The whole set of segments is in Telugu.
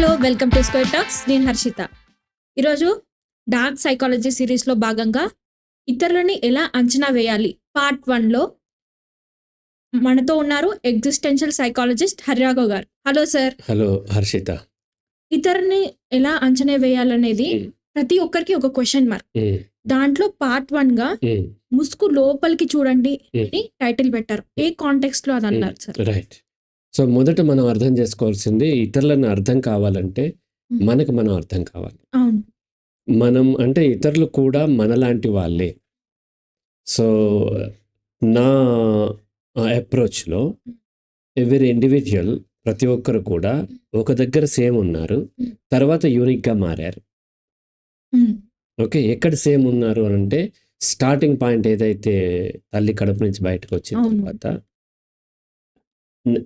Hello welcome to Square Talks. నేను హర్షిత. ఈరోజు డార్క్ సైకాలజీ సిరీస్లో భాగంగా ఇతరులని ఎలా అంచనా వేయాలి? పార్ట్ వన్లో మనతో ఉన్నారు ఎగ్జిస్టెన్షియల్ సైకాలజిస్ట్ హరిరాఘవ్ గారు. Hello sir. హలో హర్షిత. ఇతరుని ఎలా అంచనా వేయాలనేది. ప్రతి ఒక్కరికి ఒక క్వశ్చన్ మార్క్. దాంట్లో పార్ట్ వన్గా ముసుగు లోపలికి చూడండి. అని టైటిల్ పెట్టారు. ఏ కాంటెక్స్ట్లో అది అన్నారు సార్? రైట్. సో మొదట మనం అర్థం చేసుకోవాల్సింది ఇతరులను అర్థం కావాలంటే. మనకు మనం అర్థం కావాలి మనం అంటే ఇతరులు కూడా మనలాంటి వాళ్ళే సో నా అప్రోచ్లో ఎవరి ఇండివిజువల్ ప్రతి ఒక్కరు కూడా ఒక దగ్గర సేమ్ ఉన్నారు. తర్వాత యూనిక్గా మారారు. ఓకే ఎక్కడ సేమ్ ఉన్నారు అని అంటే స్టార్టింగ్ పాయింట్ ఏదైతే తల్లి కడుపు నుంచి బయటకు వచ్చిన. తర్వాత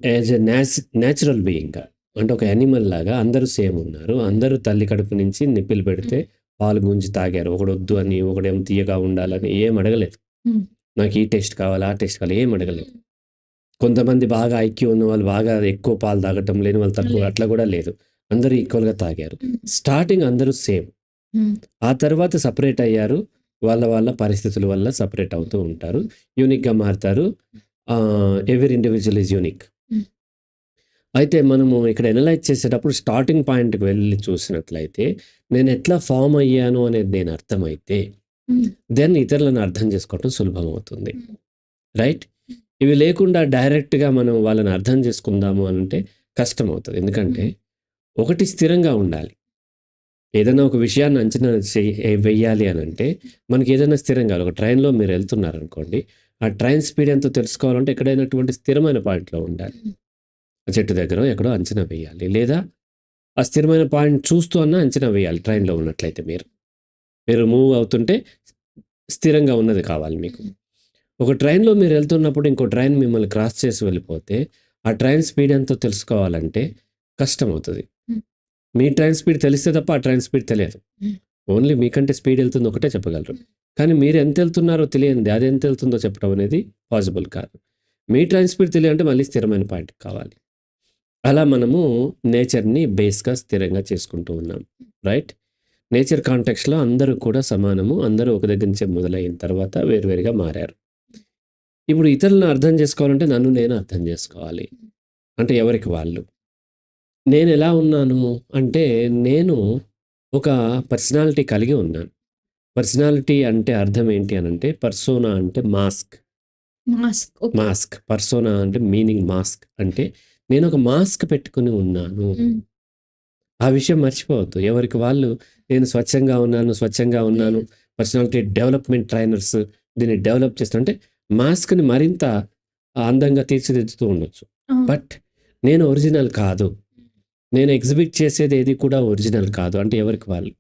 as a nat natural being అంటే ఒక యానిమల్ లాగా అందరూ సేమ్ ఉన్నారు. అందరూ తల్లి కడుపు నుంచి నిప్పిలు పెడితే పాలు గుంజి తాగారు. ఒకడు వద్దు అని ఒకడేమో తీయగా ఉండాలని ఏం అడగలేదు. నాకు ఈ టేస్ట్ కావాలి ఆ టేస్ట్ కావాలి ఏం అడగలేదు. కొంతమంది బాగా ఐక్యూ ఉన్న వాళ్ళు బాగా ఎక్కువ పాలు తాగటం లేని వాళ్ళు తక్కువ. అట్లా కూడా లేదు. అందరూ ఈక్వల్గా తాగారు. స్టార్టింగ్ అందరూ సేమ్. ఆ తర్వాత సపరేట్ అయ్యారు. వాళ్ళ వాళ్ళ పరిస్థితుల వల్ల సపరేట్ అవుతూ ఉంటారు. యూనిక్గా మారుతారు. ఎవరి ఇండివిజువల్ ఈజ్ యూనిక్ Hmm. అయితే మనము ఇక్కడ ఎనలైజ్ చేసేటప్పుడు స్టార్టింగ్ పాయింట్కి వెళ్ళి చూసినట్లయితే నేను ఎట్లా ఫామ్ అయ్యాను అనేది నేను అర్థమైతే. దెన్ ఇతరులను అర్థం చేసుకోవటం సులభం అవుతుంది Hmm. రైట్ ఇవి లేకుండా డైరెక్ట్గా మనం వాళ్ళని అర్థం చేసుకుందాము అని అంటే కష్టం అవుతుంది ఎందుకంటే ఒకటి స్థిరంగా ఉండాలి ఏదైనా ఒక విషయాన్ని అంచనా వెయ్యాలి అని అంటే మనకి ఏదైనా స్థిరంగా. ఒక ట్రైన్లో మీరు వెళ్తున్నారు అనుకోండి ఆ ట్రైన్ స్పీడ్ ఎంతో తెలుసుకోవాలంటే ఎక్కడైనటువంటి స్థిరమైన పాయింట్లో ఉండాలి. ఆ చెట్టు దగ్గర ఎక్కడో అంచనా వేయాలి. లేదా ఆ స్థిరమైన పాయింట్ చూస్తూ అన్నా అంచనా వేయాలి ట్రైన్లో ఉన్నట్లయితే మీరు. మీరు మూవ్ అవుతుంటే స్థిరంగా ఉన్నది కావాలి మీకు. ఒక ట్రైన్లో మీరు వెళ్తున్నప్పుడు ఇంకో ట్రైన్ మిమ్మల్ని క్రాస్ చేసి వెళ్ళిపోతే ఆ ట్రైన్ స్పీడ్ ఎంతో తెలుసుకోవాలంటే కష్టం అవుతుంది. మీ ట్రైన్ స్పీడ్ తెలిస్తే తప్ప ఆ ట్రైన్ స్పీడ్ తెలియదు. ఓన్లీ మీకంటే స్పీడ్ వెళ్తుంది ఒకటే చెప్పగలరు. కానీ మీరు ఎంత వెళ్తున్నారో తెలియంది అది ఎంత వెళ్తుందో చెప్పడం అనేది పాసిబుల్ కాదు. మీ ట్రైన్ స్పీడ్ తెలియాలంటే మళ్ళీ స్థిరమైన పాయింట్ కావాలి. అలా మనము నేచర్ని బేస్గా స్థిరంగా చేసుకుంటూ ఉన్నాం. రైట్ నేచర్ కాంటెక్స్లో అందరూ కూడా సమానము. అందరూ ఒక దగ్గర నుంచి మొదలైన తర్వాత వేరువేరుగా మారారు. ఇప్పుడు ఇతరులను అర్థం చేసుకోవాలంటే నన్ను నేను అర్థం చేసుకోవాలి. అంటే ఎవరికి వాళ్ళు? నేను ఎలా ఉన్నాను? అంటే నేను ఒక పర్సనాలిటీ కలిగి ఉన్నాను. పర్సనాలిటీ అంటే అర్థం ఏంటి అని అంటే పర్సోనా అంటే మాస్క్ మాస్క్. మాస్క్ పర్సోనా అంటే మీనింగ్ మాస్క్ అంటే నేను ఒక మాస్క్ పెట్టుకుని ఉన్నాను. ఆ విషయం మర్చిపోవద్దు ఎవరికి వాళ్ళు నేను స్వచ్ఛంగా ఉన్నాను స్వచ్ఛంగా ఉన్నాను పర్సనాలిటీ డెవలప్మెంట్ ట్రైనర్స్ దీన్ని డెవలప్ చేస్తుంటే మాస్క్ని మరింత అందంగా తీర్చిదిద్దుతూ ఉండొచ్చు. బట్ నేను ఒరిజినల్ కాదు నేను ఎగ్జిబిట్ చేసేది ఏది కూడా ఒరిజినల్ కాదు అంటే ఎవరికి వాళ్ళు.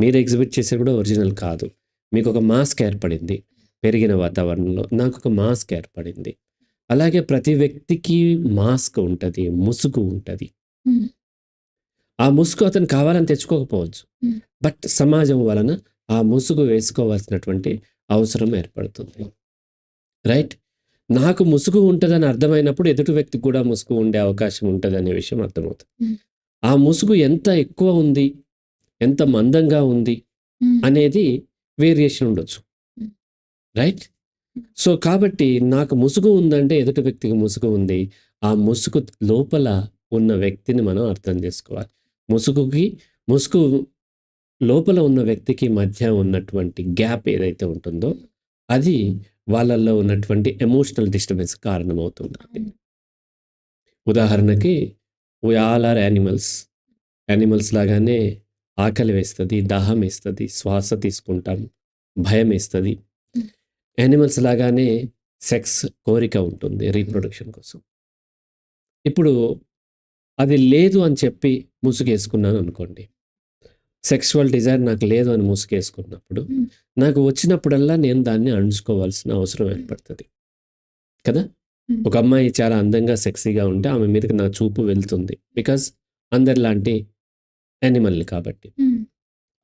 మీరు ఎగ్జిబిట్ చేసేది కూడా ఒరిజినల్ కాదు. మీకు ఒక మాస్క్ ఏర్పడింది. పెరిగిన వాతావరణంలో నాకు ఒక మాస్క్ ఏర్పడింది. అలాగే ప్రతి వ్యక్తికి మాస్క్ ఉంటుంది ముసుగు ఉంటుంది. ఆ ముసుగు అతను కావాలని తెచ్చుకోకపోవచ్చు. బట్ సమాజం వలన ఆ ముసుగు వేసుకోవాల్సినటువంటి అవసరం ఏర్పడుతుంది. రైట్? నాకు ముసుగు ఉంటుందని అర్థమైనప్పుడు ఎదుటి వ్యక్తికి కూడా ముసుగు ఉండే అవకాశం ఉంటుంది అనే విషయం అర్థమవుతుంది. ఆ ముసుగు ఎంత ఎక్కువ ఉంది? ఎంత మందంగా ఉంది మ్. అనేది వేరియేషన్ ఉండొచ్చు. రైట్ సో కాబట్టి నాకు ముసుగు ఉందంటే ఎదుటి వ్యక్తికి ముసుగు ఉంది. ఆ ముసుగు లోపల ఉన్న వ్యక్తిని మనం అర్థం చేసుకోవాలి. ముసుగుకి ముసుగు లోపల ఉన్న వ్యక్తికి మధ్య ఉన్నటువంటి గ్యాప్ ఏదైతే ఉంటుందో అది వాళ్ళల్లో ఉన్నటువంటి ఎమోషనల్ డిస్టర్బెన్స్ కారణమవుతుంటుంది. ఉదాహరణకి we all are animals animals లాగానే ఆకలి వేస్తుంది దాహం వేస్తుంది శ్వాస తీసుకుంటాం భయం వేస్తుంది. యానిమల్స్ లాగానే సెక్స్ కోరిక ఉంటుంది రీప్రొడక్షన్ కోసం ఇప్పుడు అది లేదు అని చెప్పి ముసుగేసుకున్నాను అనుకోండి సెక్సువల్ డిజైర్ నాకు లేదు అని ముసుగేసుకున్నప్పుడు. నాకు వచ్చినప్పుడల్లా నేను దాన్ని అణుచుకోవాల్సిన అవసరం ఏర్పడుతుంది కదా. ఒక అమ్మాయి చాలా అందంగా సెక్సీగా ఉంటే ఆమె మీదకి నా చూపు వెళ్తుంది బికాజ్ అందరిలాంటి యానిమల్ని కాబట్టి. మ్.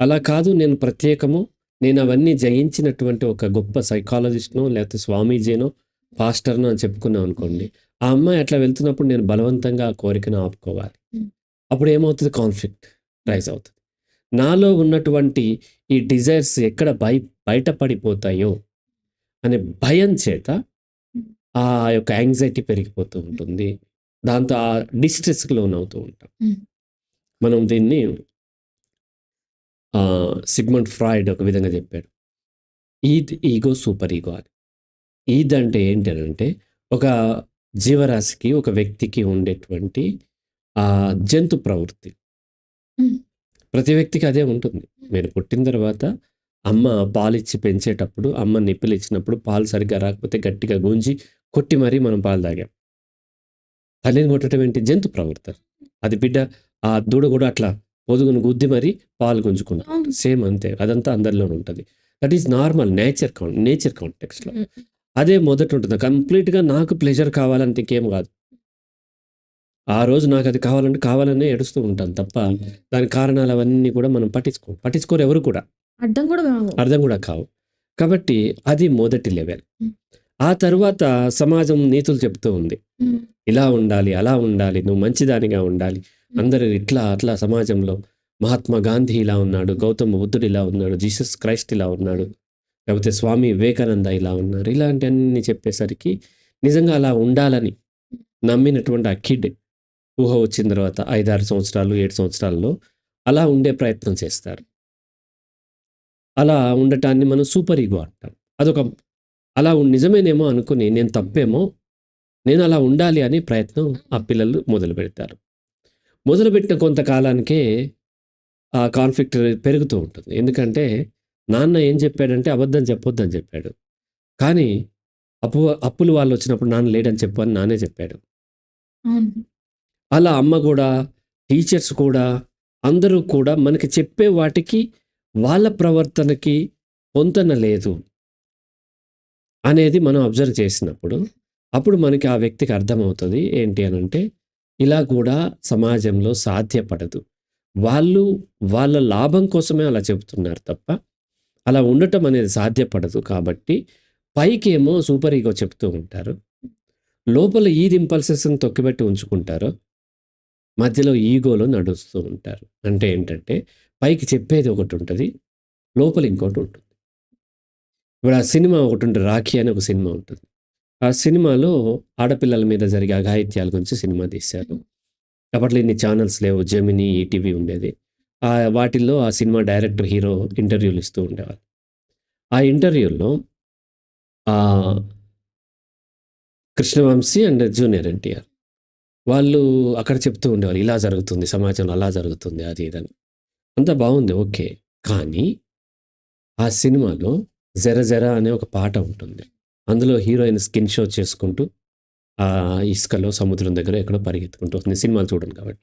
అలా కాదు నేను ప్రత్యేకము నేను అవన్నీ జయించినటువంటి ఒక గొప్ప సైకాలజిస్ట్నో లేకపోతే స్వామీజీనో పాస్టర్నో అని చెప్పుకున్నాం అనుకోండి ఆ అమ్మాయి అట్లా వెళ్తున్నప్పుడు నేను బలవంతంగా ఆ కోరికను ఆపుకోవాలి. Hmm. అప్పుడు ఏమవుతుంది? కాన్ఫ్లిక్ట్ రైజ్ అవుతుంది. నాలో ఉన్నటువంటి ఈ డిజైర్స్ ఎక్కడ బయ బయటపడిపోతాయో అనే భయం చేత ఆ యొక్క యాంగ్జైటీ పెరిగిపోతూ ఉంటుంది. దాంతో ఆ డిస్ట్రెస్కి లోనవుతూ ఉంటాం. Mm. మనం దీన్ని సిగ్మండ్ ఫ్రాయిడ్ ఒక విధంగా చెప్పాడు. ఈద్ ఈగో సూపర్ ఈగో అని ఈద్ అంటే ఏంటి అని అంటే ఒక జీవరాశికి ఒక వ్యక్తికి ఉండేటువంటి ఆ జంతు ప్రవృత్తి. ప్రతి వ్యక్తికి అదే ఉంటుంది. మీరు పుట్టిన తర్వాత అమ్మ పాలిచ్చి పెంచేటప్పుడు అమ్మ నిప్పులు ఇచ్చినప్పుడు పాలు సరిగ్గా రాకపోతే గట్టిగా గుంజి కొట్టి మరీ మనం పాలు తాగాం. తల్లిని కొట్టడం ఏంటి? జంతు ప్రవృత్తి. అది బిడ్డ ఆ దూడ కూడా అట్లా పొదుగును గుద్ది మరీ పాలు గుంజుకుంటాం అవును. సేమ్ అంతే అదంతా అందరిలో ఉంటుంది that is normal nature count nature కాంటెక్స్లో um. అదే మొదట ఉంటుంది కంప్లీట్గా నాకు ప్లెజర్ కావాలంటే ఇంకేం కాదు ఆ రోజు నాకు అది కావాలంటే కావాలనే ఏడుస్తూ ఉంటాను తప్ప దాని కారణాలు అవన్నీ కూడా మనం పట్టించుకో పట్టించుకోరు ఎవరు కూడా అర్థం కూడా. అర్థం కూడా కావు కాబట్టి అది మొదటి లెవెల్. ఆ తర్వాత సమాజం నీతులు చెప్తూ ఉంది. ఇలా ఉండాలి అలా ఉండాలి నువ్వు మంచిదానిగా ఉండాలి అందరు ఇట్లా అట్లా సమాజంలో మహాత్మా గాంధీ ఇలా ఉన్నాడు గౌతమ బుద్ధుడు ఇలా ఉన్నాడు జీసస్ క్రైస్ట్ ఇలా ఉన్నాడు లేకపోతే స్వామి వివేకానంద ఇలా ఉన్నారు. ఇలాంటివన్నీ చెప్పేసరికి నిజంగా అలా ఉండాలని నమ్మినటువంటి ఆ కిడ్ ఊహ వచ్చిన తర్వాత ఐదారు సంవత్సరాలు ఏడు సంవత్సరాల్లో అలా ఉండే ప్రయత్నం చేస్తారు. అలా ఉండటాన్ని మనం సూపర్ ఈగో అంటాం. అదొక అలా నిజమేనేమో అనుకుని నేను తప్పేమో నేను అలా ఉండాలి అని ప్రయత్నం ఆ పిల్లలు మొదలు పెడతారు మొదలుపెట్టిన కొంతకాలానికే ఆ కాన్ఫ్లిక్ట్ పెరుగుతూ ఉంటుంది. ఎందుకంటే నాన్న ఏం చెప్పాడంటే అబద్ధం చెప్పొద్దని చెప్పాడు. కానీ అప్పు అప్పులు వాళ్ళు వచ్చినప్పుడు నాన్న లేడని చెప్పు అని నానే చెప్పాడు. అలా అమ్మ కూడా టీచర్స్ కూడా అందరూ కూడా మనకి చెప్పే వాటికి వాళ్ళ ప్రవర్తనకి పొంతన లేదు అనేది మనం అబ్జర్వ్ చేసినప్పుడు అప్పుడు మనకి ఆ వ్యక్తికి అర్థమవుతుంది ఏంటి అని అంటే ఇలా కూడా సమాజంలో సాధ్యపడదు. వాళ్ళు వాళ్ళ లాభం కోసమే అలా చెబుతున్నారు తప్ప అలా ఉండటం అనేది సాధ్యపడదు కాబట్టి పైకేమో సూపర్ ఈగో చెప్తూ ఉంటారు. లోపల ఈ ఇంపల్సెస్ని తొక్కిపెట్టి ఉంచుకుంటారు మధ్యలో ఈగోలో నడుస్తూ ఉంటారు. అంటే ఏంటంటే పైకి చెప్పేది ఒకటి ఉంటుంది లోపల ఇంకోటి ఉంటుంది. ఇప్పుడు ఆ సినిమా ఒకటి ఉంటుంది రాఖీ అని ఒక సినిమా ఉంటుంది. ఆ సినిమాలో ఆడపిల్లల మీద జరిగే అఘాయిత్యాల గురించి సినిమా తీశారు. అప్పట్లో ఇన్ని ఛానల్స్ లేవు జెమిని ఈటీవీ ఉండేది. ఆ వాటిల్లో ఆ సినిమా డైరెక్టర్ హీరో ఇంటర్వ్యూలు ఇస్తూ ఉండేవారు ఆ ఇంటర్వ్యూల్లో కృష్ణవంశీ అండ్ జూనియర్ ఎన్టీఆర్ వాళ్ళు అక్కడ చెప్తూ ఉండేవారు ఇలా జరుగుతుంది సమాజంలో అలా జరుగుతుంది అది ఇదని. అంతా బాగుంది ఓకే. కానీ ఆ సినిమాలో జర జర అనే ఒక పాట ఉంటుంది. అందులో హీరోయిన్ స్కిన్ షో చేసుకుంటూ ఆ ఇసుకలో సముద్రం దగ్గర ఎక్కడో పరిగెత్తుకుంటూ వస్తుంది. సినిమాలు చూడండి కాబట్టి.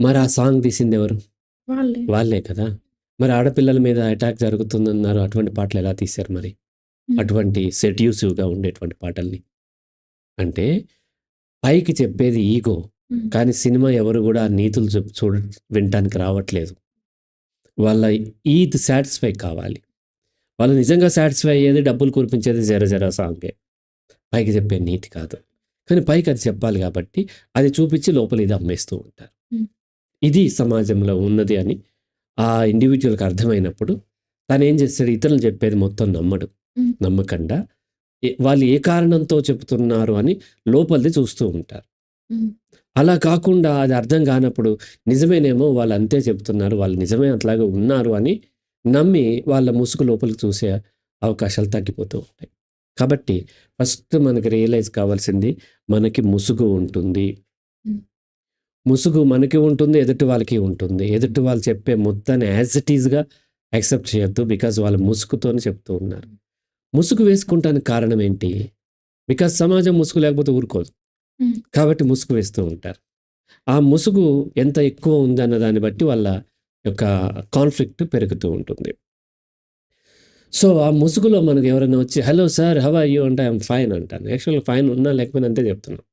మరి ఆ సాంగ్ తీసింది ఎవరు? వాళ్ళే. వాళ్ళే కదా. మరి ఆడపిల్లల మీద అటాక్ జరుగుతుందన్నారు. అటువంటి పాటలు ఎలా తీశారు మరి. అటువంటి సెడ్యూసివ్గా ఉండేటువంటి పాటల్ని. అంటే పైకి చెప్పేది ఈగో. కానీ సినిమా ఎవరు కూడా నీతులు చూడ వినటానికి రావట్లేదు. వాళ్ళ ఈద్ సాటిస్ఫై కావాలి. వాళ్ళు నిజంగా సాటిస్ఫై అయ్యేది డబ్బులు కురిపించేది జర జర సాంగే. పైకి చెప్పే నీతి కాదు. కానీ పైకి అది చెప్పాలి కాబట్టి అది చూపించి లోపల ఇది అమ్మేస్తూ ఉంటారు. Hmm. ఇది సమాజంలో ఉన్నది అని ఆ ఇండివిజువల్కి అర్థమైనప్పుడు తను ఏం చేస్తాడు? ఇతరులు చెప్పేది మొత్తం నమ్మడు. Hmm. నమ్మకుండా వాళ్ళు ఏ కారణంతో చెప్తున్నారు అని లోపలిది చూస్తూ ఉంటారు. అలా కాకుండా అది అర్థం కానప్పుడు నిజమేనేమో వాళ్ళు అంతే చెప్తున్నారు వాళ్ళు నిజమే అట్లాగే ఉన్నారు అని నమ్మి వాళ్ళ ముసుగు లోపలికి చూసే అవకాశాలు తగ్గిపోతూ ఉంటాయి. కాబట్టి ఫస్ట్ మనకి రియలైజ్ కావాల్సింది మనకి ముసుగు ఉంటుంది. ముసుగు మనకి ఉంటుంది ఎదుటి వాళ్ళకి ఉంటుంది. ఎదుటి వాళ్ళు చెప్పే మొత్తాన్ని యాజ్ ఇట్ ఈజ్గా యాక్సెప్ట్ చేయొద్దు బికాజ్ వాళ్ళ ముసుగుతోనే చెప్తూ ఉన్నారు. ముసుగు వేసుకుంటానికి కారణం ఏంటి? బికాజ్ సమాజం ముసుగు లేకపోతే ఊరుకోదు. కాబట్టి ముసుగు వేస్తూ ఉంటారు. ఆ ముసుగు ఎంత ఎక్కువ ఉందన్న దాన్ని బట్టి వాళ్ళ యొక్క కాన్ఫ్లిక్ట్ పెరుగుతూ ఉంటుంది. సో ఆ ముసుగులో మనకు ఎవరైనా వచ్చి hello sir how are you? అంటే ఐఎమ్ ఫైన్ అంటాను. యాక్చువల్గా ఫైన్ ఉన్నా లేకపోయినా అంతే చెప్తున్నాను.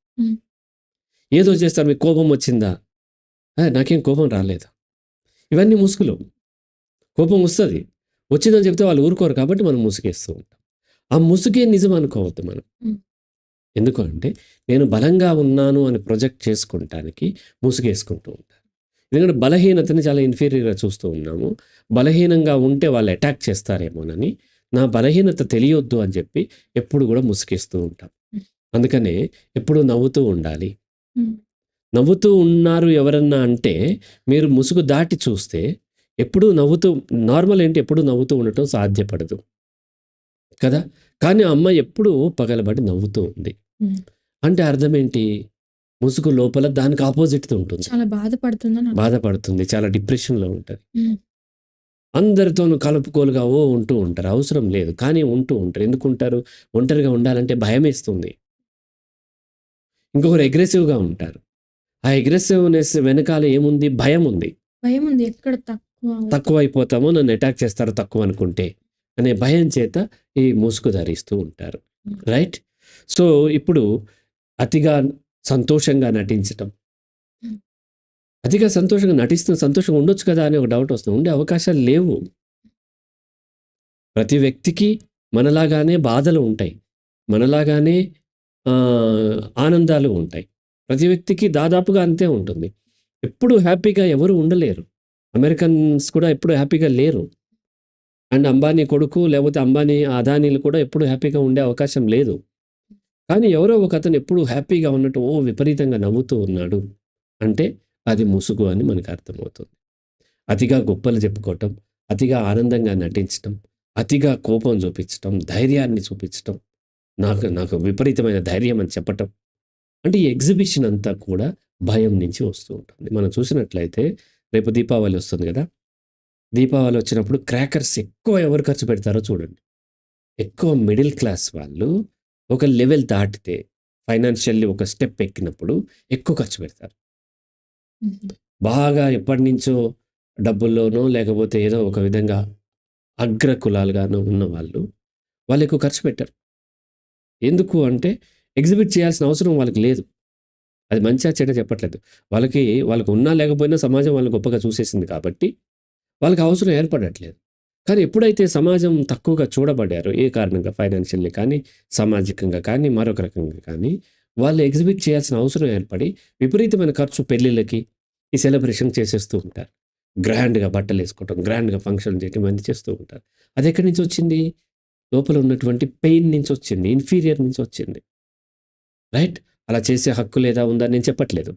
ఏదో చేస్తారు మీకు కోపం వచ్చిందా? "ఆ, నాకేం కోపం రాలేదు. ఇవన్నీ ముసుగులు. కోపం వస్తుంది. వచ్చిందని చెప్తే వాళ్ళు ఊరుకోరు కాబట్టి మనం ముసుగేస్తూ ఉంటాం. ఆ ముసుగే నిజం అనుకోవద్దు మనం. ఎందుకు అంటే నేను బలంగా ఉన్నాను అని ప్రొజెక్ట్ చేసుకుంటానికి ముసుగేసుకుంటూ ఉంటారు ఎందుకంటే బలహీనతని చాలా ఇన్ఫీరియర్గా చూస్తూ ఉన్నాము. బలహీనంగా ఉంటే వాళ్ళు అటాక్ చేస్తారేమోనని నా బలహీనత తెలియొద్దు అని చెప్పి ఎప్పుడు కూడా ముసుగేస్తూ ఉంటాం. అందుకనే ఎప్పుడు నవ్వుతూ ఉండాలి. నవ్వుతూ ఉన్నారు ఎవరన్నా అంటే మీరు ముసుగు దాటి చూస్తే ఎప్పుడూ నవ్వుతూ నార్మల్ ఏంటి? ఎప్పుడు నవ్వుతూ ఉండటం సాధ్యపడదు. కదా? కానీ ఆ అమ్మాయి ఎప్పుడూ పగలబడి నవ్వుతూ ఉంది. అంటే అర్థం ఏంటి? ముసుగు లోపల దానికి ఆపోజిట్ ఉంటుంది. చాలా బాధపడుతుందని అర్థం. బాధపడుతుంది. చాలా డిప్రెషన్లో ఉంటుంది. ఉమ్. అందరితోనూ కలుపుకోలుగా ఓ ఉంటూ ఉంటారు. అవసరం లేదు. కానీ ఉంటూ ఉంటారు. ఎందుకు ఉంటారు ఒంటరిగా ఉండాలంటే భయం వేస్తుంది ఇంకొకరు అగ్రెసివ్గా ఉంటారు. ఆ అగ్రెసివ్నెస్ వెనకాల ఏముంది? భయం ఉంది భయం ఉంది ఎక్కడ తక్కువ తక్కువ అయిపోతామో నన్ను అటాక్ చేస్తారు తక్కువ అనుకుంటే అనే భయం చేత ఈ ముసుగు ధరిస్తూ ఉంటారు. రైట్ సో ఇప్పుడు అతిగా సంతోషంగా నటించటం. అతిగా సంతోషంగా నటిస్తున్న సంతోషంగా ఉండొచ్చు కదా అని ఒక డౌట్ వస్తుంది. ఉండే అవకాశాలు లేవు. ప్రతి వ్యక్తికి మనలాగానే బాధలు ఉంటాయి. మనలాగానే ఆనందాలు ఉంటాయి. ప్రతి వ్యక్తికి దాదాపుగా అంతే ఉంటుంది. ఎప్పుడు హ్యాపీగా ఎవరు ఉండలేరు. అమెరికన్స్ కూడా ఎప్పుడు హ్యాపీగా లేరు. అండ్ అంబానీ కొడుకు లేకపోతే అంబానీ అదానీలు కూడా ఎప్పుడు హ్యాపీగా ఉండే అవకాశం లేదు. కానీ ఎవరో ఒక అతను ఎప్పుడు హ్యాపీగా ఉన్నట్టు ఓ విపరీతంగా నవ్వుతూ ఉన్నాడు. అంటే అది ముసుగు అని మనకు అర్థమవుతుంది. అతిగా గొప్పలు చెప్పుకోవటం అతిగా ఆనందంగా నటించటం అతిగా కోపం చూపించటం ధైర్యాన్ని చూపించటం నాకు నాకు విపరీతమైన ధైర్యం అని చెప్పటం. అంటే ఈ ఎగ్జిబిషన్ అంతా కూడా భయం నుంచి వస్తూ ఉంటుంది. మనం చూసినట్లయితే రేపు దీపావళి వస్తుంది కదా. దీపావళి వచ్చినప్పుడు క్రాకర్స్ ఎక్కువ ఎవరు ఖర్చు పెడతారో చూడండి. ఎక్కువ మిడిల్ క్లాస్ వాళ్ళు ఒక లెవెల్ దాటితే ఫైనాన్షియల్లీ ఒక స్టెప్ ఎక్కినప్పుడు ఎక్కువ ఖర్చు పెడతారు. బాగా ఎప్పటి నుంచో డబ్బుల్లోనో లేకపోతే ఏదో ఒక విధంగా అగ్ర కులాలుగానో ఉన్న వాళ్ళు వాళ్ళు ఎక్కువ ఖర్చు పెట్టారు. ఎందుకు అంటే ఎగ్జిబిట్ చేయాల్సిన అవసరం వాళ్ళకి లేదు. అది మంచిగా చెడ్డ చెప్పట్లేదు. వాళ్ళకి వాళ్ళకి ఉన్నా లేకపోయినా సమాజం వాళ్ళని గొప్పగా చూసేసింది కాబట్టి వాళ్ళకి అవసరం ఏర్పడట్లేదు. కానీ ఎప్పుడైతే సమాజం తక్కువగా చూడబడ్డారు ఏ కారణంగా? ఫైనాన్షియల్లీ కానీ సామాజికంగా కానీ మరొక రకంగా కానీ వాళ్ళు ఎగ్జిబిట్ చేయాల్సిన అవసరం ఏర్పడి విపరీతమైన ఖర్చు పెళ్ళిళ్ళకి ఈ సెలబ్రేషన్ చేసేస్తూ ఉంటారు. గ్రాండ్గా బట్టలు వేసుకోవటం గ్రాండ్గా ఫంక్షన్ చేయటం ఇవన్నీ చేస్తూ ఉంటారు. అది ఎక్కడి నుంచి వచ్చింది? లోపల ఉన్నటువంటి పెయిన్ నుంచి వచ్చింది ఇన్ఫీరియర్ నుంచి వచ్చింది. రైట్? అలా చేసే హక్కు లేదా ఉందని నేను చెప్పట్లేదు.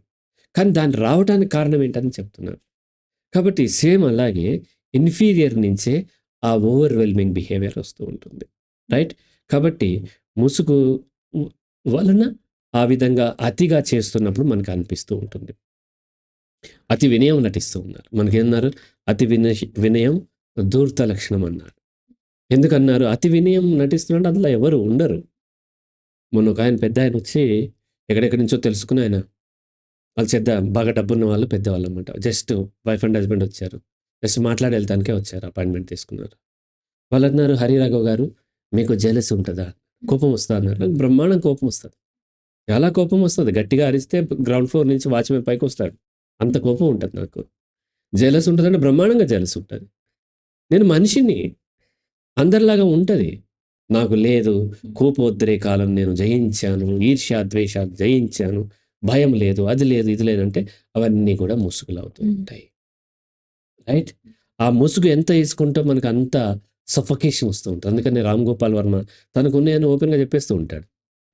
కానీ దాన్ని రావడానికి కారణం ఏంటని చెప్తున్నాను కాబట్టి సేమ్ అలాగే ఇన్ఫీరియర్ నుంచే ఆ ఓవర్వెల్మింగ్ బిహేవియర్ వస్తూ ఉంటుంది రైట్ కాబట్టి ముసుగు వలన ఆ విధంగా అతిగా చేస్తున్నప్పుడు మనకు అనిపిస్తూ ఉంటుంది. అతి వినయం నటిస్తూ ఉన్నారు. మనకేమన్నారు? అతి వినయ వినయం దూర్త లక్షణం అన్నారు ఎందుకన్నారు? అతి వినయం నటిస్తున్నాడు అందులో ఎవరు ఉండరు. మొన్న ఒక ఆయన పెద్ద ఆయన వచ్చి ఎక్కడెక్కడి నుంచో తెలుసుకుని ఆయన వాళ్ళు చెద్ద బాగా డబ్బున్న వాళ్ళు పెద్దవాళ్ళు అనమాట జస్ట్ వైఫ్ అండ్ హస్బెండ్ వచ్చారు. జస్ట్ మాట్లాడి వెళ్తానికే వచ్చారు అపాయింట్మెంట్ తీసుకున్నారు. వాళ్ళు అన్నారు హరిరాఘవ్ గారు మీకు జెలస్ ఉంటుందా? కోపం వస్తా అన్నారు. నాకు బ్రహ్మాండం కోపం వస్తుంది. చాలా కోపం వస్తుంది. గట్టిగా అరిస్తే గ్రౌండ్ ఫ్లోర్ నుంచి వాచ్మెన్ పైకి వస్తాడు. అంత కోపం ఉంటుంది నాకు. జెలస్ ఉంటుందంటే బ్రహ్మాండంగా జెలస్ ఉంటుంది. నేను మనిషిని అందరిలాగా ఉంటుంది. నాకు లేదు. కోపోద్రేకాలను నేను జయించాను. ఈర్ష్య ద్వేషాలు జయించాను. భయం లేదు. అది లేదు ఇది లేదంటే అవన్నీ కూడా ముసుగులు అవుతూ. ఉంటాయి. రైట్ ఆ ముసుగు ఎంత వేసుకుంటే మనకు అంత సఫకేషన్ వస్తూ ఉంటుంది. అందుకని రామ్ గోపాల్ వర్మ తనకు నేను ఓపెన్గా చెప్పేస్తూ ఉంటాడు.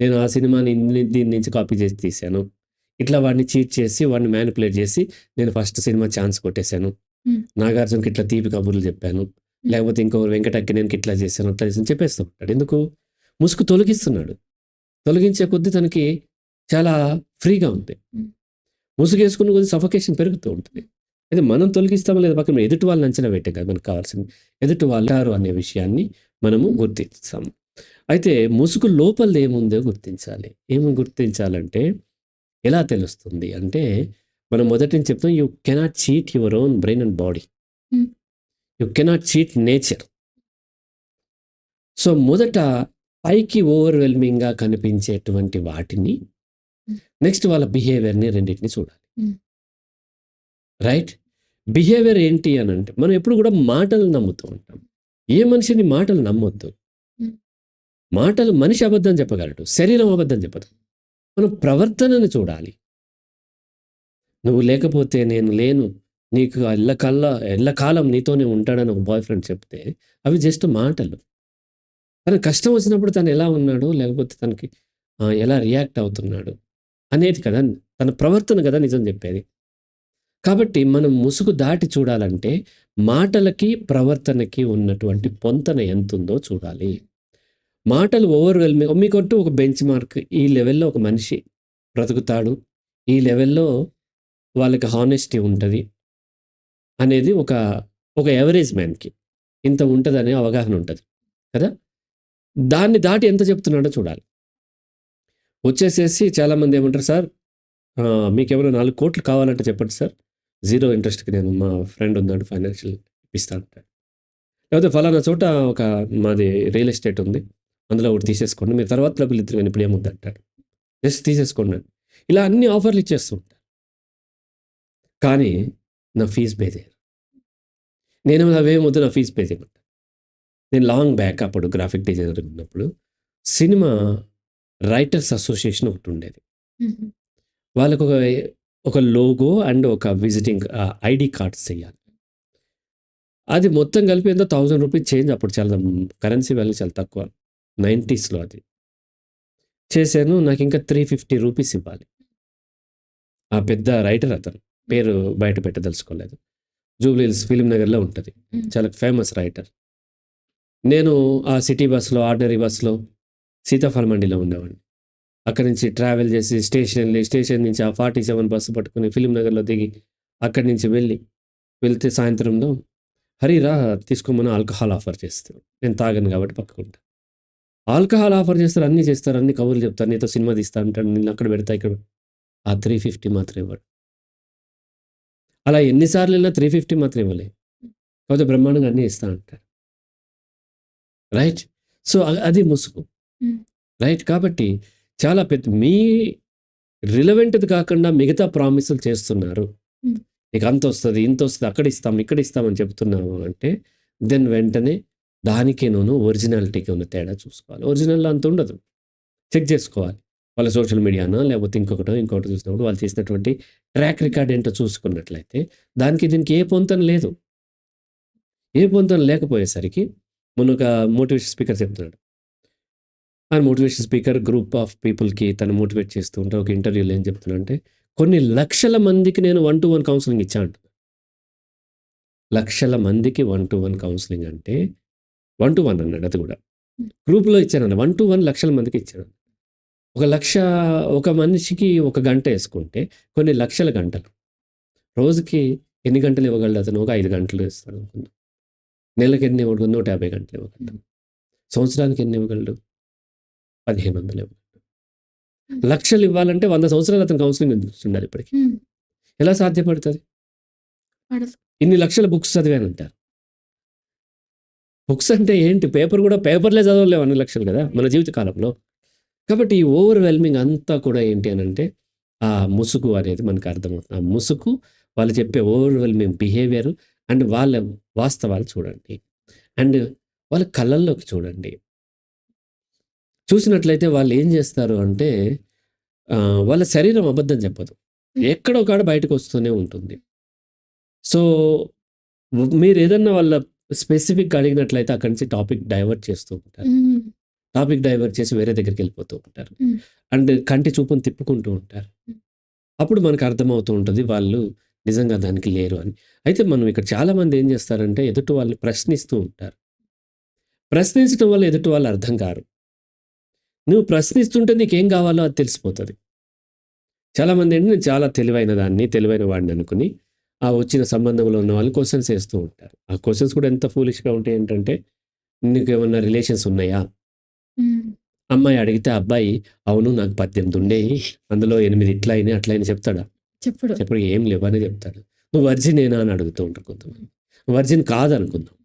నేను ఆ సినిమాని దీని నుంచి కాపీ చేసి తీశాను. ఇట్లా వాడిని చీట్ చేసి వాడిని మ్యానిపులేట్ చేసి నేను ఫస్ట్ సినిమా ఛాన్స్ కొట్టేశాను. Mm. నాగార్జునకి ఇట్లా తీపి కబుర్లు చెప్పాను. లేకపోతే ఇంకొకరు వెంకటక్కి నేను ఇట్లా చేశాను అట్లా చేశాను చెప్పేస్తూ ఉంటాడు. ఎందుకు? ముసుగు తొలగిస్తున్నాడు. తొలగించే కొద్దీ తనకి చాలా ఫ్రీగా ఉంది. Mm. ముసుగు వేసుకున్న కొద్ది సఫకేషన్ పెరుగుతూ ఉంటుంది. అయితే మనం తొలగిస్తామో లేదా పక్కన ఎదుటి వాళ్ళని అంచనా పెట్టే కదా మనకు కావాల్సింది ఎదుటి వాళ్ళు అనే విషయాన్ని మనము గుర్తిస్తాం అయితే ముసుగు లోపల ఏముందో గుర్తించాలి ఏమి గుర్తించాలంటే ఎలా తెలుస్తుంది అంటే మనం మొదటి చెప్తాం you cannot cheat your own brain and body Hmm. You cannot cheat nature so మొదట పైకి ఓవర్వెల్మింగ్గా కనిపించేటువంటి వాటిని Hmm. నెక్స్ట్ వాళ్ళ బిహేవియర్ని రెండింటిని చూడాలి Hmm. రైట్ బిహేవియర్ ఏంటి అని అంటే మనం ఎప్పుడు కూడా మాటలు నమ్ముతూ ఉంటాం. ఏ మనిషిని మాటలు నమ్మొద్దు. Hmm. మాటలు మనిషి అబద్ధం చెప్పగలడు శరీరం అబద్ధం చెప్పదు. మనం ప్రవర్తనను చూడాలి. నువ్వు లేకపోతే నేను లేను నీకు ఎల్లకల్లా ఎల్లకాలం నీతోనే ఉంటాడని ఒక బాయ్ ఫ్రెండ్ చెప్తే అవి జస్ట్ మాటలు. తన కష్టం వచ్చినప్పుడు తను ఎలా ఉన్నాడు లేకపోతే తనకి ఎలా రియాక్ట్ అవుతున్నాడు అనేది కదా తన ప్రవర్తన కదా నిజం చెప్పేది. కాబట్టి మనం ముసుగు దాటి చూడాలంటే మాటలకి ప్రవర్తనకి ఉన్నటువంటి పొంతన ఎంతుందో చూడాలి. మాటలు ఓవర్వెల్మింగ్ మీకంటూ ఒక బెంచ్ మార్క్ ఈ లెవెల్లో ఒక మనిషి బ్రతుకుతాడు. ఈ లెవెల్లో వాళ్ళకి హానెస్టీ ఉంటుంది అనేది ఒక ఒక ఎవరేజ్ మ్యాన్కి ఇంత ఉంటుందనే అవగాహన ఉంటుంది. కదా? దాన్ని దాటి ఎంత చెప్తున్నాడో చూడాలి. వచ్చేసేసి చాలామంది ఏమంటారు సార్ మీకు మీకేమైనా నాలుగు కోట్లు కావాలంటే చెప్పండి సార్. జీరో ఇంట్రెస్ట్కి నేను మా ఫ్రెండ్ ఉన్నాడు ఫైనాన్షియల్ ఇప్పిస్తా అంటాడు. లేకపోతే ఫలానా చోట ఒక మాది రియల్ ఎస్టేట్ ఉంది అందులో ఒకటి తీసేసుకోండి మీరు తర్వాత డబ్బులు ఇద్దరు కానీ ఇప్పుడు ఏమొద్దు అంటాడు. జస్ట్ తీసేసుకోండి. ఇలా అన్ని ఆఫర్లు ఇచ్చేస్తూ ఉంటారు కానీ నా ఫీజు పే చేయరు నేను అవేం వద్దు నా ఫీజు పే చేయమంటా నేను లాంగ్ బ్యాక్ అప్పుడు గ్రాఫిక్ డిజైనర్ ఉన్నప్పుడు సినిమా రైటర్స్ అసోసియేషన్ ఒకటి ఉండేది. వాళ్ళకు ఒక ఒక లోగో అండ్ ఒక విజిటింగ్ ఐడి కార్డ్స్ చేయాలి. అది మొత్తం కలిపి ఎంతో థౌజండ్ రూపీస్ చేంజ్ అప్పుడు చాలా కరెన్సీ వాల్యూ చాలా తక్కువ. నైంటీస్లో అది. చేశాను నాకు ఇంకా త్రీ ఫిఫ్టీ రూపీస్ ఇవ్వాలి. ఆ పెద్ద రైటర్ అతను పేరు బయట పెట్టదలుచుకోలేదు. జూబ్లీహిల్స్ ఫిలిం నగర్లో ఉంటుంది. చాలా ఫేమస్ రైటర్ నేను ఆ సిటీ బస్సులో ఆర్డినరీ బస్సులో సీతాఫల మండిలో ఉండేవాడిని. అక్కడి నుంచి ట్రావెల్ చేసి స్టేషన్ వెళ్ళి స్టేషన్ నుంచి ఆ ఫార్టీ సెవెన్ బస్సు పట్టుకుని ఫిలిం నగర్లో దిగి అక్కడి నుంచి వెళ్ళి వెళ్తే సాయంత్రంలో హరి రా తీసుకోమని ఆల్కహాల్ ఆఫర్ చేస్తారు. నేను తాగను కాబట్టి పక్కకుంటా ఆల్కహాల్ ఆఫర్ చేస్తారు అన్నీ చేస్తారు అన్ని కబుర్లు చెప్తారు. నీతో సినిమా తీస్తా అంటాడు నేను అక్కడ పెడతా ఇక్కడ ఆ త్రీ ఫిఫ్టీ మాత్రం ఇవ్వడు. అలా ఎన్నిసార్లు వెళ్ళినా త్రీ ఫిఫ్టీ మాత్రం ఇవ్వలే. కాకపోతే బ్రహ్మాండంగా అన్నీ ఇస్తా అంటారు రైట్ సో అది ముసుగు. రైట్ కాబట్టి చాలా పెద్ద మీ రిలవెంట్ది కాకుండా మిగతా ప్రామిసులు చేస్తున్నారు. నీకు అంత వస్తుంది ఇంత వస్తుంది అక్కడ ఇస్తాం ఇక్కడ ఇస్తామని చెప్తున్నాము అంటే దెన్ వెంటనే దానికి నేను ఒరిజినాలిటీకి ఉన్న తేడా చూసుకోవాలి. ఒరిజినల్లో అంత ఉండదు. చెక్ చేసుకోవాలి. వాళ్ళ సోషల్ మీడియానా లేకపోతే ఇంకొకటో ఇంకొకటి చూసినప్పుడు వాళ్ళు చేసినటువంటి ట్రాక్ రికార్డ్ ఏంటో చూసుకున్నట్లయితే దానికి దీనికి ఏ పొంతన లేదు. ఏ పొంతన లేకపోయేసరికి మొన్న ఒక మోటివేషన్ స్పీకర్ చెప్తున్నాడు. ఆ మోటివేషన్ స్పీకర్ గ్రూప్ ఆఫ్ పీపుల్కి తను మోటివేట్ చేస్తూ ఉంటే ఒక ఇంటర్వ్యూలో ఏం చెప్తున్నా అంటే కొన్ని లక్షల మందికి నేను వన్ టు వన్ కౌన్సిలింగ్ ఇచ్చా అంట లక్షల మందికి వన్ టు వన్ కౌన్సిలింగ్ అంటే వన్ టు వన్ అన్నాడు అది కూడా. గ్రూప్లో ఇచ్చానండి వన్ టు వన్ లక్షల మందికి ఇచ్చాను ఒక లక్ష ఒక మనిషికి ఒక గంట వేసుకుంటే కొన్ని లక్షల గంటలు. రోజుకి ఎన్ని గంటలు ఇవ్వగలడు అతను? ఒక ఐదు గంటలు ఇస్తాడు అనుకుందాం. నెలకి ఎన్ని ఇవ్వగలడు? నూట యాభై గంటలు ఇవ్వగలడు. సంవత్సరానికి ఎన్ని ఇవ్వగలడు? పదిహేను వందలు లక్షలు ఇవ్వాలంటే వంద సంవత్సరాలు అతను కౌన్సిలింగ్ ఉండాలి ఇప్పటికి. ఎలా సాధ్యపడుతుంది. ఇన్ని లక్షల బుక్స్ చదివానంటారు. బుక్స్ అంటే ఏంటి? పేపర్ కూడా పేపర్లే చదవలేవు అన్ని లక్షలు కదా మన జీవిత కాలంలో. కాబట్టి ఈ ఓవర్వెల్మింగ్ అంతా కూడా ఏంటి అని అంటే ఆ ముసుగు అనేది మనకు అర్థమవుతుంది. ఆ ముసుగు వాళ్ళు చెప్పే ఓవర్వెల్మింగ్ బిహేవియర్ అండ్ వాళ్ళ వాస్తవాలు చూడండి. అండ్ వాళ్ళ కళ్ళల్లోకి చూడండి. చూసినట్లయితే వాళ్ళు ఏం చేస్తారు అంటే వాళ్ళ శరీరం అబద్ధం చెప్పదు. ఎక్కడో కాడ బయటకు వస్తూనే ఉంటుంది. సో మీరు ఏదన్నా వాళ్ళ స్పెసిఫిక్గా అడిగినట్లయితే అక్కడి నుంచి టాపిక్ డైవర్ట్ చేస్తూ ఉంటారు. టాపిక్ డైవర్ట్ చేసి వేరే దగ్గరికి వెళ్ళిపోతూ ఉంటారు. అండ్ కంటి చూపును తిప్పుకుంటూ ఉంటారు. అప్పుడు మనకు అర్థమవుతూ ఉంటుంది వాళ్ళు నిజంగా దానికి లేరు అని. అయితే మనం ఇక్కడ చాలా మంది ఏం చేస్తారంటే ఎదుటి వాళ్ళు ప్రశ్నిస్తూ ఉంటారు. ప్రశ్నించడం వల్ల ఎదుటి వాళ్ళు అర్థం కారు. నువ్వు ప్రశ్నిస్తుంటే నీకేం కావాలో అది తెలిసిపోతుంది. చాలామంది ఏంటి నేను చాలా తెలివైన దాన్ని తెలివైన వాడిని అనుకుని ఆ వచ్చిన సంబంధంలో ఉన్న వాళ్ళు క్వశ్చన్స్ వేస్తూ ఉంటారు. ఆ క్వశ్చన్స్ కూడా ఎంత ఫూలిష్గా ఉంటాయి ఏంటంటే నీకు ఏమన్నా రిలేషన్స్ ఉన్నాయా? మ్మ్. అమ్మాయి అడిగితే అబ్బాయి అవును నాకు పద్దెనిమిది ఉండేవి అందులో ఎనిమిది ఇట్లా అయినాయి అట్లా అయినా చెప్తాడా? చెప్పుడు. చెప్పడు ఏం లేవని చెప్తాడు. నువ్వు వర్జినేనా అని అడుగుతూ ఉంటారు కొంతమంది. వర్జిన్ కాదు అనుకుందాం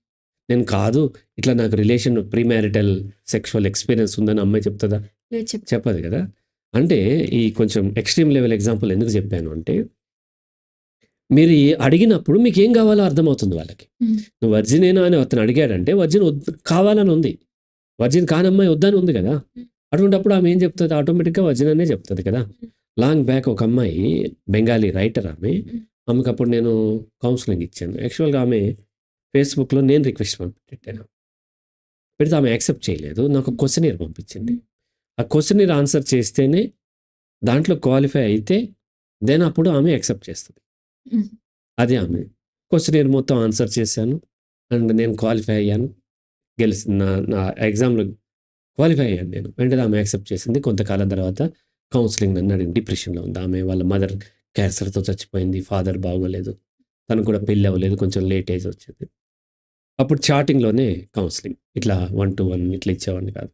నేను కాదు ఇట్లా నాకు relation premarital sexual experience ఉందని అమ్మాయి చెప్తుందా? చెప్పదు కదా. అంటే ఈ కొంచెం ఎక్స్ట్రీమ్ లెవెల్ ఎగ్జాంపుల్ ఎందుకు చెప్పాను అంటే మీరు అడిగినప్పుడు మీకు ఏం కావాలో అర్థమవుతుంది వాళ్ళకి. నువ్వు వర్జినేనా అని అతను అడిగాడంటే వర్జిన్ వద్దు కావాలని ఉంది. వర్జిన్ కాని అమ్మాయి వద్దని ఉంది కదా. అటువంటిప్పుడు ఆమె ఏం చెప్తుంది? ఆటోమేటిక్గా వర్జిన్ అనే చెప్తుంది కదా. లాంగ్ బ్యాక్ ఒక అమ్మాయి బెంగాలీ రైటర్ ఆమె. ఆమెకు అప్పుడు నేను కౌన్సిలింగ్ ఇచ్చాను. యాక్చువల్గా ఆమె ఫేస్బుక్లో నేను రిక్వెస్ట్ పెట్టాను పెడితే ఆమె యాక్సెప్ట్ చేయలేదు. నాకు క్వశ్చనీర్ పంపించింది. ఆ క్వశ్చనీర్ ఆన్సర్ చేస్తేనే దాంట్లో క్వాలిఫై అయితే దెన్ అప్పుడు ఆమె యాక్సెప్ట్ చేస్తుంది. అదే ఆమె. క్వశ్చనీర్ మొత్తం ఆన్సర్ చేశాను. అండ్ నేను క్వాలిఫై అయ్యాను. గెలిచి నా నా ఎగ్జామ్లో క్వాలిఫై అయ్యాను నేను. వెంటనే ఆమె యాక్సెప్ట్ చేసింది. కొంతకాలం తర్వాత కౌన్సిలింగ్ నన్ను అడిగి డిప్రెషన్లో ఉంది ఆమె? వాళ్ళ మదర్ క్యాన్సర్తో చచ్చిపోయింది. ఫాదర్ బాగోలేదు. తను కూడా పెళ్ళి అవ్వలేదు. కొంచెం లేట్ ఏజ్ వచ్చింది. అప్పుడు చాటింగ్లోనే కౌన్సిలింగ్. ఇట్లా వన్ టు వన్ ఇట్లా ఇచ్చేవాడిని కాదు.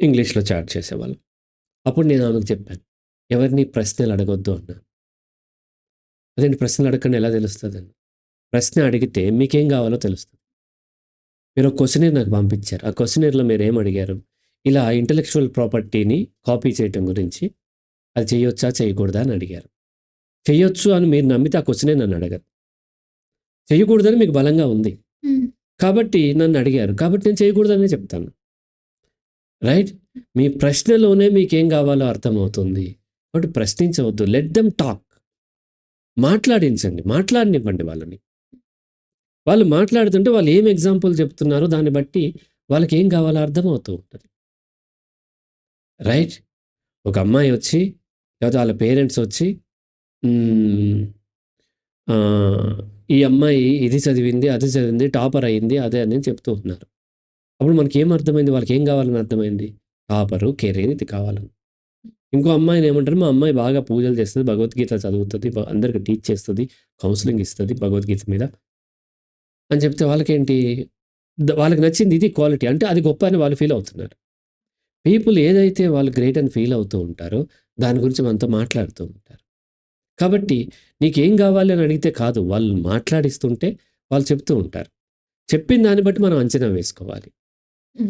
ఇంగ్లీష్లో చాట్ చేసేవాళ్ళం. అప్పుడు నేను ఆమెకు చెప్పాను ఎవరిని ప్రశ్నలు అడగొద్దు అన్నాను అదేంటి ప్రశ్నలు అడగకుండా ఎలా తెలుస్తుంది? అని ప్రశ్న అడిగితే మీకేం కావాలో తెలుస్తుంది. మీరు ఒక క్వశ్చనీర్ నాకు పంపించారు. ఆ క్వశ్చనీర్లో మీరు ఏం అడిగారు? ఇలా ఇంటలెక్చువల్ ప్రాపర్టీని కాపీ చేయటం గురించి అది చేయొచ్చా? చేయకూడదా? అని అడిగారు. చేయొచ్చు అని మీరు నమ్మితే ఆ క్వశ్చనే నన్ను అడగరు. చేయకూడదని మీకు బలంగా ఉంది. కాబట్టి నన్ను అడిగారు. కాబట్టి నేను చేయకూడదని చెప్తాను. రైట్? మీ ప్రశ్నలోనే మీకేం కావాలో అర్థమవుతుంది. కాబట్టి ప్రశ్నించవద్దు. లెట్ దెమ్ టాక్ మాట్లాడించండి. మాట్లాడనివ్వండి వాళ్ళని. వాళ్ళు మాట్లాడుతుంటే వాళ్ళు ఏం ఎగ్జాంపుల్ చెప్తున్నారో దాన్ని బట్టి వాళ్ళకి ఏం కావాలో అర్థమవుతూ ఉంటుంది. రైట్? ఒక అమ్మాయి వచ్చి లేకపోతే వాళ్ళ పేరెంట్స్ వచ్చి ఈ అమ్మాయి ఇది చదివింది అది చదివింది టాపర్ అయింది అదే అని చెప్తూ ఉన్నారు. అప్పుడు మనకి ఏం అర్థమైంది? వాళ్ళకి ఏం కావాలని అర్థమైంది? టాపరు కెరీర్ ఇది కావాలని. ఇంకో అమ్మాయిని ఏమంటారు? మా అమ్మాయి బాగా పూజలు చేస్తుంది భగవద్గీత చదువుతుంది అందరికి టీచ్ చేస్తుంది కౌన్సిలింగ్ ఇస్తుంది భగవద్గీత మీద. అని చెప్తే వాళ్ళకేంటి? ద- వాళ్ళకి నచ్చింది ఇది క్వాలిటీ అంటే అది గొప్ప అని వాళ్ళు ఫీల్ అవుతున్నారు. పీపుల్ ఏదైతే వాళ్ళు గ్రేట్ అని ఫీల్ అవుతూ ఉంటారో దాని గురించి మనతో మాట్లాడుతూ ఉంటారు. కాబట్టి నీకేం కావాలి అని అడిగితే కాదు వాళ్ళు మాట్లాడిస్తుంటే వాళ్ళు చెప్తూ ఉంటారు. చెప్పిన దాన్ని బట్టి మనం అంచనా వేసుకోవాలి.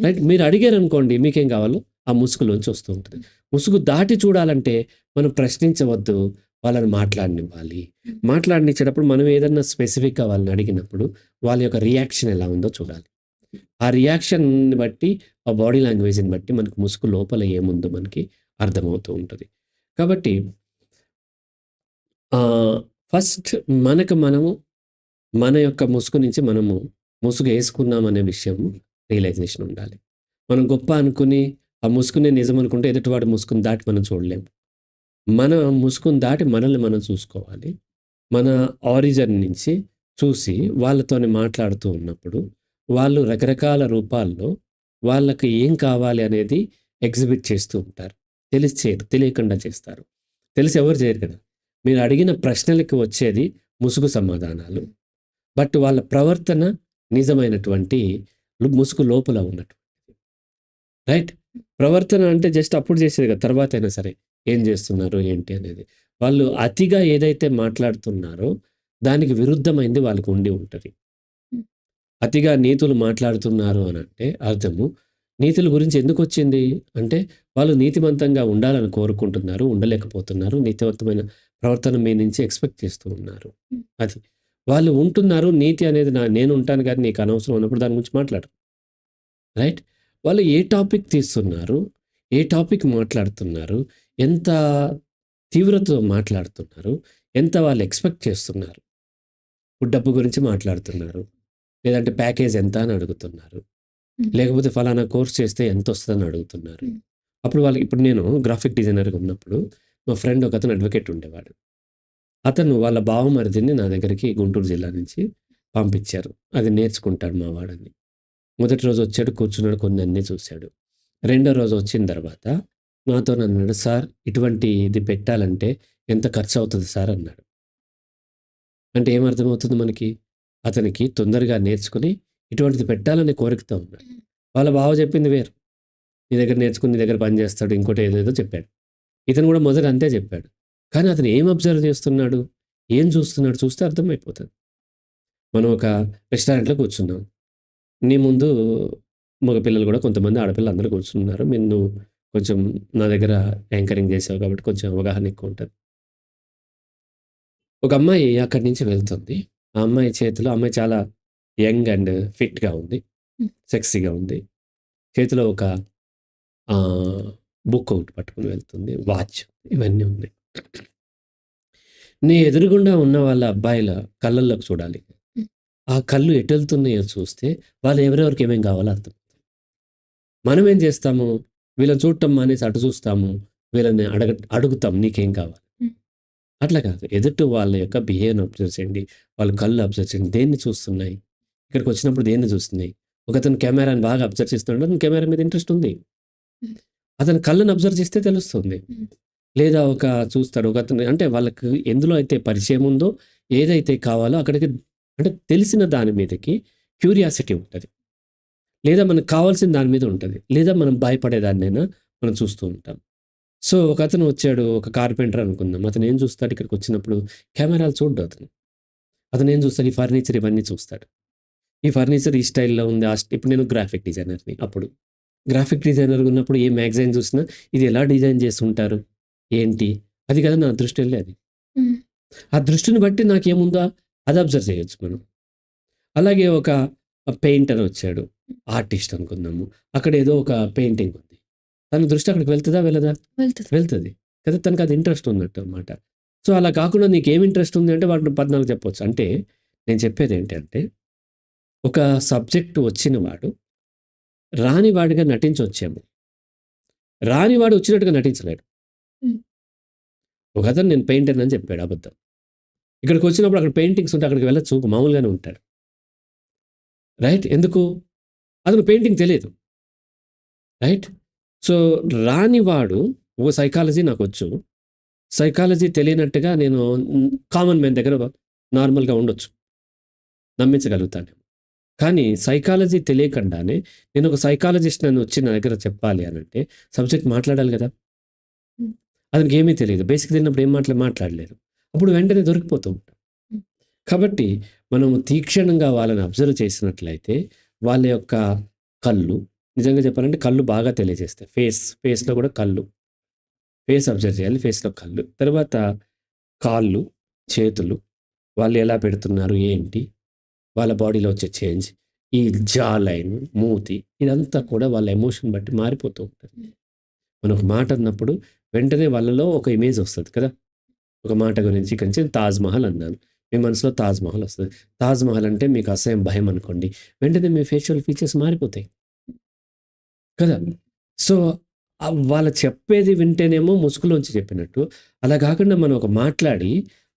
రైట్? మీరు అడిగారు అనుకోండి మీకేం కావాలో ఆ ముసుగులోంచి వస్తూ ఉంటుంది. ముసుగు దాటి చూడాలంటే మనం ప్రశ్నించవద్దు వాళ్ళని మాట్లాడనివ్వాలి. మాట్లాడనిచ్చేటప్పుడు మనం ఏదన్నా స్పెసిఫిక్గా వాళ్ళని అడిగినప్పుడు వాళ్ళ యొక్క రియాక్షన్ ఎలా ఉందో చూడాలి. ఆ రియాక్షన్ బట్టి ఆ బాడీ లాంగ్వేజ్ని బట్టి మనకు ముసుగు లోపల ఏముందో మనకి అర్థమవుతూ ఉంటుంది. కాబట్టి ఫస్ట్ మనకు మనము మన యొక్క ముసుగు నుంచి మనము ముసుగు వేసుకున్నాం అనే విషయం రియలైజేషన్ ఉండాలి. మనం గొప్ప అనుకుని ఆ ముసుగునే నిజం అనుకుంటే ఎదుటివాడి ముసుగుని దాటి మనం చూడలేము. మన ముసుగుని దాటి మనల్ని మనం చూసుకోవాలి. మన ఆరిజన్ నుంచి చూసి వాళ్ళతోని మాట్లాడుతూ ఉన్నప్పుడు వాళ్ళు రకరకాల రూపాల్లో వాళ్ళకి ఏం కావాలి అనేది ఎగ్జిబిట్ చేస్తూ ఉంటారు. తెలిసి చేయరు తెలియకుండా చేస్తారు. తెలిసి ఎవరు చేయరు కదా? మీరు అడిగిన ప్రశ్నలకి వచ్చేది ముసుగు సమాధానాలు. బట్ వాళ్ళ ప్రవర్తన నిజమైనటువంటి ముసుగు లోపల ఉన్నటువంటిది రైట్? ప్రవర్తన అంటే జస్ట్ అప్పుడు చేసేది కదా తర్వాత అయినా సరే ఏం చేస్తున్నారు ఏంటి అనేది. వాళ్ళు అతిగా ఏదైతే మాట్లాడుతున్నారో దానికి విరుద్ధమైంది వాళ్ళకు ఉండి ఉంటుంది. అతిగా నీతులు మాట్లాడుతున్నారు అని అంటే అర్థము. నీతుల గురించి ఎందుకు వచ్చింది? అంటే వాళ్ళు నీతివంతంగా ఉండాలని కోరుకుంటున్నారు ఉండలేకపోతున్నారు నీతివంతమైన ప్రవర్తన మీ నుంచి ఎక్స్పెక్ట్ చేస్తూ ఉన్నారు. అది వాళ్ళు ఉంటున్నారు నీతి అనేది నా నేను ఉంటాను కానీ నీకు అనవసరం అన్నప్పుడు దాని గురించి మాట్లాడు. రైట్? వాళ్ళు ఏ టాపిక్ తీస్తున్నారు ఏ టాపిక్ మాట్లాడుతున్నారు ఎంత తీవ్రతతో మాట్లాడుతున్నారు ఎంత వాళ్ళు ఎక్స్పెక్ట్ చేస్తున్నారు? డబ్బు గురించి మాట్లాడుతున్నారు లేదంటే ప్యాకేజ్ ఎంత అని అడుగుతున్నారు లేకపోతే ఫలానా కోర్స్ చేస్తే ఎంత వస్తుందని అడుగుతున్నారు. అప్పుడు వాళ్ళకి ఇప్పుడు నేను గ్రాఫిక్ డిజైనర్గా ఉన్నప్పుడు మా ఫ్రెండ్ ఒక అతను అడ్వకేట్ ఉండేవాడు. అతను వాళ్ళ బావమరిదిని నా దగ్గరికి గుంటూరు జిల్లా నుంచి పంపించారు. అది నేర్చుకుంటాడు మా వాడని. మొదటి రోజు వచ్చాడు కూర్చున్నాడు కొన్ని అన్నీ చూశాడు. రెండో రోజు వచ్చిన తర్వాత నాతో అన్నాడు సార్ ఇటువంటి ఇది పెట్టాలంటే ఎంత ఖర్చు అవుతుంది సార్? అన్నాడు. అంటే ఏమర్థమవుతుంది మనకి? అతనికి తొందరగా నేర్చుకుని ఇటువంటిది పెట్టాలనే కోరికతో ఉన్నాడు. వాళ్ళ బావ చెప్పింది వేరు. నీ దగ్గర నేర్చుకుని నీ దగ్గర పని చేస్తాడు ఇంకోటి ఏదేదో చెప్పాడు. ఇతను కూడా మొదట అంతే చెప్పాడు. కానీ అతను ఏం అబ్జర్వ్ చేస్తున్నాడు? ఏం చూస్తున్నాడు? చూస్తే అర్థమైపోతుంది. మనం ఒక రెస్టారెంట్లో కూర్చున్నాం. నీ ముందు మగ పిల్లలు కూడా కొంతమంది ఆడపిల్లలు అందరూ కూర్చున్నారు. నువ్వు కొంచెం నా దగ్గర యాంకరింగ్ చేసావు కాబట్టి కొంచెం అవగాహన ఎక్కువ ఉంటుంది. ఒక అమ్మాయి అక్కడి నుంచి వెళ్తుంది. ఆ అమ్మాయి చేతిలో అమ్మాయి చాలా యంగ్ అండ్ ఫిట్గా ఉంది. సెక్సీగా ఉంది. చేతిలో ఒక బుక్ ఒకటి పట్టుకొని వెళ్తుంది. వాచ్ ఇవన్నీ ఉన్నాయి. నీ ఎదురుగుండా ఉన్న వాళ్ళ అబ్బాయిల కళ్ళల్లోకి చూడాలి. ఆ కళ్ళు ఎటెళ్తున్నాయో చూస్తే వాళ్ళు ఎవరెవరికి ఏమేం కావాలో అర్థం. మనమేం చేస్తాము? వీళ్ళని చూడటం మానేసి అటు చూస్తాము. వీళ్ళని అడగ అడుగుతాం నీకేం కావాలి? అట్లా కాదు. ఎదుటి వాళ్ళ యొక్క బిహేవియర్‌ని అబ్జర్వ్ చేయండి. వాళ్ళ కళ్ళు అబ్జర్వ్ చేయండి. దేన్ని చూస్తున్నాయి? ఇక్కడికొచ్చినప్పుడు దేన్ని చూస్తున్నాయి? ఒకతను కెమెరాని బాగా అబ్జర్వ్ చేస్తున్నాడు. అతనికి కెమెరా మీద ఇంట్రెస్ట్ ఉంది. అతని కళ్ళని అబ్జర్వ్ చేస్తే తెలుస్తుంది. లేదా ఒక చూస్తాడు. ఒకతను అంటే వాళ్ళకి ఎందులో అయితే పరిచయం ఉందో, ఏదైతే కావాలో అక్కడికి అంటే తెలిసిన దాని మీదకి క్యూరియాసిటీ ఉంటది. లేదా మనకు కావాల్సిన దాని మీద ఉంటది. లేదా మనం భయపడేదాన్నైనా మనం చూస్తూ ఉంటాం. సో, ఒకతను వచ్చాడు. ఒక కార్పెంటర్ అనుకుందాం. అతను ఏం చూస్తాడు ఇక్కడికొచ్చినప్పుడు కెమెరాలు చూడడు అతను. అతను ఏం చూస్తాడు? ఈ ఫర్నిచర్ ఇవన్నీ చూస్తాడు. ఈ ఫర్నిచర్ ఈ స్టైల్‌లో ఉంది. ఇప్పుడు నేను గ్రాఫిక్ డిజైనర్‌ని అప్పుడు. గ్రాఫిక్ డిజైనర్‌గా ఉన్నప్పుడు ఏ మ్యాగజైన్ చూసినా ఇది ఎలా డిజైన్ చేసుంటారు? ఏంటి? అది కదా నా దృష్టి వెళ్ళేది. హ్మ్. ఆ దృష్టిని బట్టి నాకేముందో అది అబ్జర్వ్ చేయొచ్చు మనం. అలాగే ఒక పెయింటర్ వచ్చాడు. ఆర్టిస్ట్ అనుకుందాము. అక్కడ ఏదో ఒక పెయింటింగ్ ఉంది. తన దృష్టి అక్కడికి వెళ్తదా? వెళ్ళదా? వెళ్తది. వెళ్తది. కదా! తనకి అది ఇంట్రెస్ట్ ఉన్నట్టు అన్నమాట. సో, అలా కాకుండా నీకేం ఇంట్రెస్ట్ ఉంది అంటే వాటిని 14 చెప్పొచ్చు. అంటే నేను చెప్పేదేంటంటే ఒక సబ్జెక్ట్ వచ్చిన వాడు రాని వాడిగా నటించొచ్చేమో. రానివాడు వచ్చినట్టుగా నటించలేడు. హ్మ్. ఒకతను నేను పెయింటర్‌నని చెప్పాడు అబద్ధం. ఇక్కడికొచ్చినప్పుడు అక్కడ పెయింటింగ్స్ ఉంటే అక్కడికి వెళ్ళొచ్చు. మామూలుగానే ఉంటాడు. రైట్? ఎందుకు? అతను పెయింటింగ్ తెలీదు. రైట్? సో, రానివాడు ఓ సైకాలజీ నాకొచ్చు. సైకాలజీ తెలియనట్టుగా నేను కామన్ మ్యాన్ దగ్గర నార్మల్‌గా ఉండొచ్చు. నమ్మించగలుగుతాను. కానీ సైకాలజీ తెలియకుండానే నేను ఒక సైకాలజిస్ట్ అని వచ్చి నా దగ్గర చెప్పాలి అనంటే సబ్జెక్ట్ మాట్లాడాలి కదా! అతనికి ఏమీ తెలీదు. బేసిక్ తెలియనప్పుడు ఏం మాట్లా మాట్లాడలేరు. అప్పుడు వెంటనే దొరికిపోతూ ఉంటాం. కాబట్టి మనం తీక్షణంగా వాళ్ళని అబ్జర్వ్ చేసినట్లయితే వాళ్ళ యొక్క కళ్ళు నిజంగా చెప్పాలంటే కళ్ళు బాగా తెలియజేస్తాయి. ఫేస్ ఫేస్‌లో కూడా కళ్ళు. ఫేస్ అబ్జర్వ్ చేయాలి. ఫేస్‌లో కళ్ళు. తర్వాత కాళ్ళు, చేతులు వాళ్ళు ఎలా పెడుతున్నారు? ఏంటి? వాళ్ళ బాడీలో వచ్చే చేంజ్. ఈ జా లైన్, మూతి ఇదంతా కూడా వాళ్ళ ఎమోషన్ బట్టి మారిపోతూ ఉంటది. మనం ఒక మాట అన్నప్పుడు వెంటనే వాళ్ళలో ఒక ఇమేజ్ వస్తది కదా! ఒక మాట గురించి కొంచెం 'తాజ్ మహల్' అన్నాను. మీ మనసులో 'తాజ్ మహల్' వస్తది. 'తాజ్ మహల్' అంటే మీకు అసహ్యం, భయం అనుకోండి. వెంటనే మీ ఫేషియల్ ఫీచర్స్ మారిపోతాయి. కదా! సో, వాళ్ళు చెప్పేది వింటేనేమో ముసుగులోంచి చెప్పినట్టు. అలా కాకుండా మనం ఒక మాట్లాడి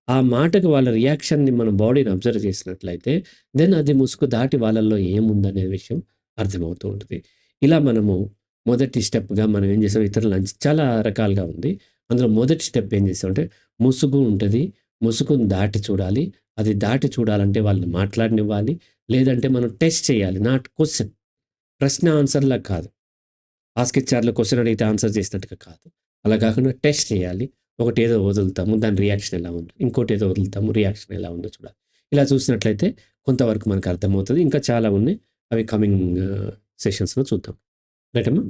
ఆ మాటకు వాళ్ళ రియాక్షన్‌ని మన బాడీని అబ్జర్వ్ చేసినట్లయితే దెన్ అది ముసుగు దాటి వాళ్ళల్లో ఏముందనే విషయం అర్థమవుతూ ఉంటుంది ఇలా మనము మొదటి స్టెప్‌గా మనం ఏం చేసాం ఇతరులు చాలా రకాలుగా ఉంది. అందులో మొదటి స్టెప్ ఏం చేసామంటే ముసుగు ఉంటుంది ముసుగుని దాటి చూడాలి. అది దాటి చూడాలంటే వాళ్ళని మాట్లాడనివ్వాలి. లేదంటే మనం టెస్ట్ చేయాలి. నాట్ క్వశ్చన్ ప్రశ్న ఆన్సర్‌లా కాదు. ఆస్కిచ్చార్లో క్వశ్చన్ అడిగితే ఆన్సర్ చేసినట్టుగా కాదు. అలా కాకుండా టెస్ట్ చేయాలి. ఒకటి ఏదో వదులుతాము. దాని రియాక్షన్ ఎలా ఉంది? ఇంకోటేదో వదులుతాము. రియాక్షన్ ఎలా ఉందో చూడాలి. ఇలా చూసినట్లయితే కొంతవరకు మనకు అర్థమవుతుంది ఇంకా చాలా ఉన్నాయి. అవి కమింగ్ సెషన్స్‌లో uh, చూద్దాం. రైటమ్మా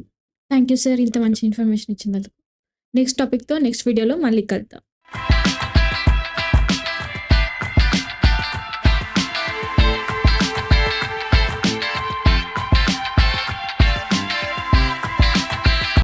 థ్యాంక్ యూ సార్. ఇంత మంచి ఇన్ఫర్మేషన్ ఇచ్చినందుకు. నెక్స్ట్ టాపిక్‌తో నెక్స్ట్ వీడియోలో మళ్ళీ కలుద్దాం.